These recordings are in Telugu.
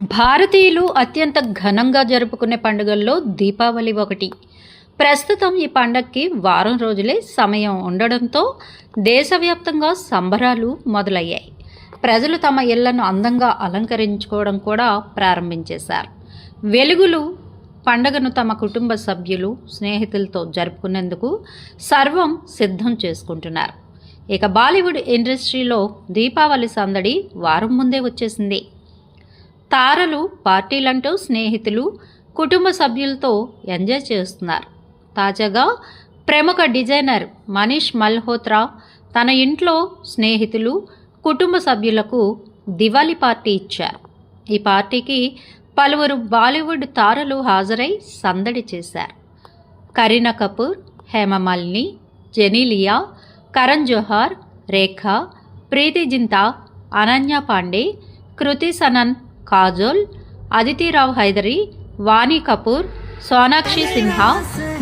భారతీయులు అత్యంత ఘనంగా జరుపుకునే పండుగల్లో దీపావళి ఒకటి. ప్రస్తుతం ఈ పండగకి వారం రోజులే సమయం ఉండడంతో దేశవ్యాప్తంగా సంబరాలు మొదలయ్యాయి. ప్రజలు తమ ఇళ్ళను అందంగా అలంకరించుకోవడం కూడా ప్రారంభించేశారు. వెలుగులు పండగను తమ కుటుంబ సభ్యులు స్నేహితులతో జరుపుకునేందుకు సర్వం సిద్ధం చేసుకుంటున్నారు. ఇక బాలీవుడ్ ఇండస్ట్రీలో దీపావళి సందడి వారం ముందే వచ్చేసింది. తారలు పార్టీలంటూ స్నేహితులు కుటుంబ సభ్యులతో ఎంజాయ్ చేస్తున్నారు. తాజాగా ప్రముఖ డిజైనర్ మనీష్ మల్హోత్రా తన ఇంట్లో స్నేహితులు కుటుంబ సభ్యులకు దివాళీ పార్టీ ఇచ్చారు. ఈ పార్టీకి పలువురు బాలీవుడ్ తారలు హాజరై సందడి చేశారు. కరీనా కపూర్ హేమమాలిని జెనీలియా కరణ్ జోహార్ రేఖ ప్రీతి జింతా అనన్య పాండే కృతి సనన్ కాజోల్ అదితిరావు హైదరి వాణి కపూర్ సోనాక్షి సిన్హా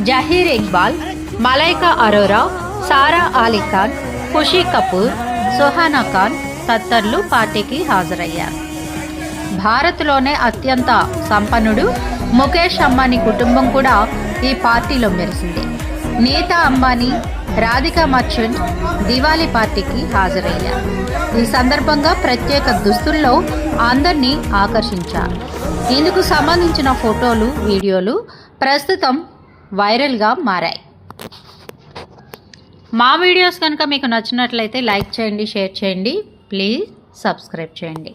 జహీర్ ఇక్బాల్ మలైకా అరోరా సారా అలీ ఖాన్ ఖుషీ కపూర్ సుహానా ఖాన్ తదితరులు పార్టీకి హాజరయ్యారు. భారత్లోనే అత్యంత సంపన్నుడు ముఖేష్ అంబానీ కుటుంబం కూడా ఈ పార్టీలో మెరిసింది. నేత అంబానీ రాధికా మర్చెంట్ దివాళీ పార్టీకి హాజరయ్యారు. ఈ సందర్భంగా ప్రత్యేక దుస్తుల్లో అందరినీ ఆకర్షించారు. ఇందుకు సంబంధించిన ఫోటోలు వీడియోలు ప్రస్తుతం వైరల్గా మారాయి. మా వీడియోస్ కనుక మీకు నచ్చినట్లయితే లైక్ చేయండి షేర్ చేయండి. ప్లీజ్ సబ్స్క్రైబ్ చేయండి.